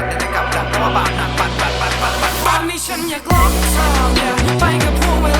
ากแต่ได้กลับดักเพราะว่าบาดหนักปัดปัดปัดปัดปัดตอนนี้ฉันอยากล็อกเธอ yeah ไปกับพวกเวลา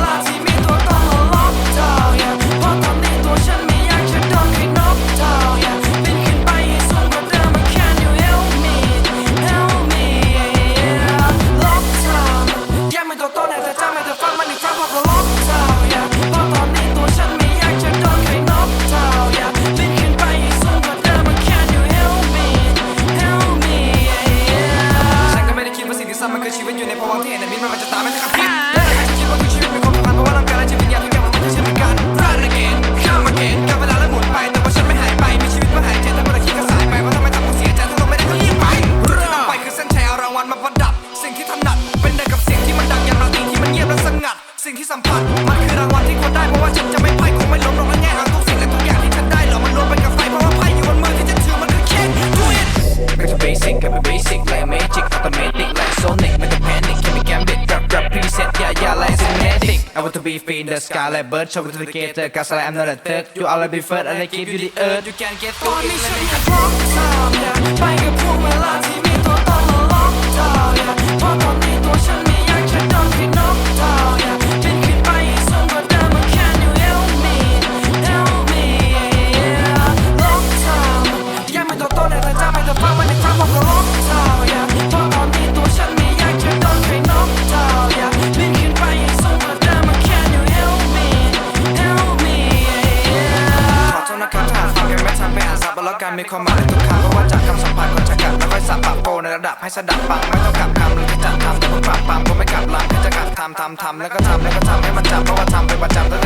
สัมผัส มันคือรางวัลที่ควรได้เพราะว่าฉันจะไม่พ่ายคงไม่ล้มลงและแง่ทางทุกสิ่งและทุกอย่างที่ฉันได้เหล่ามันรวมเป็นกับไฟเพราะว่าไพ่อยู่บนมือที่ฉันถือมันคือ king do it ก็จะ basic ก็เป็น basic like magic automatic like sonic ไม่ต้อง panic แค่มี gambit rap rap preset yeah yeah like cinematic I want to be free in the sky like bird show with the gator cause I'm not a thug you all be first and I give you the earth you can't get through น it นี้ let ฉัน me อยากล็อกเธอ yeah ไปกับพวกเวลาที่านซับแล้วกันมีความหมายทุกคำเพราะว่าจากคำสัมพันธ์คนจะกัดไม่ค่อยสับปากโปในระดับให้สดับปังไม่ต้องกลับคำหรือที่จะทำแต่ผมปรับปรามผมไม่กลับลำที่จะกัดทำทำทำแล้วก็ทำแล้วก็ทำให้มันจำเพราะว่าทำเป็นประจำ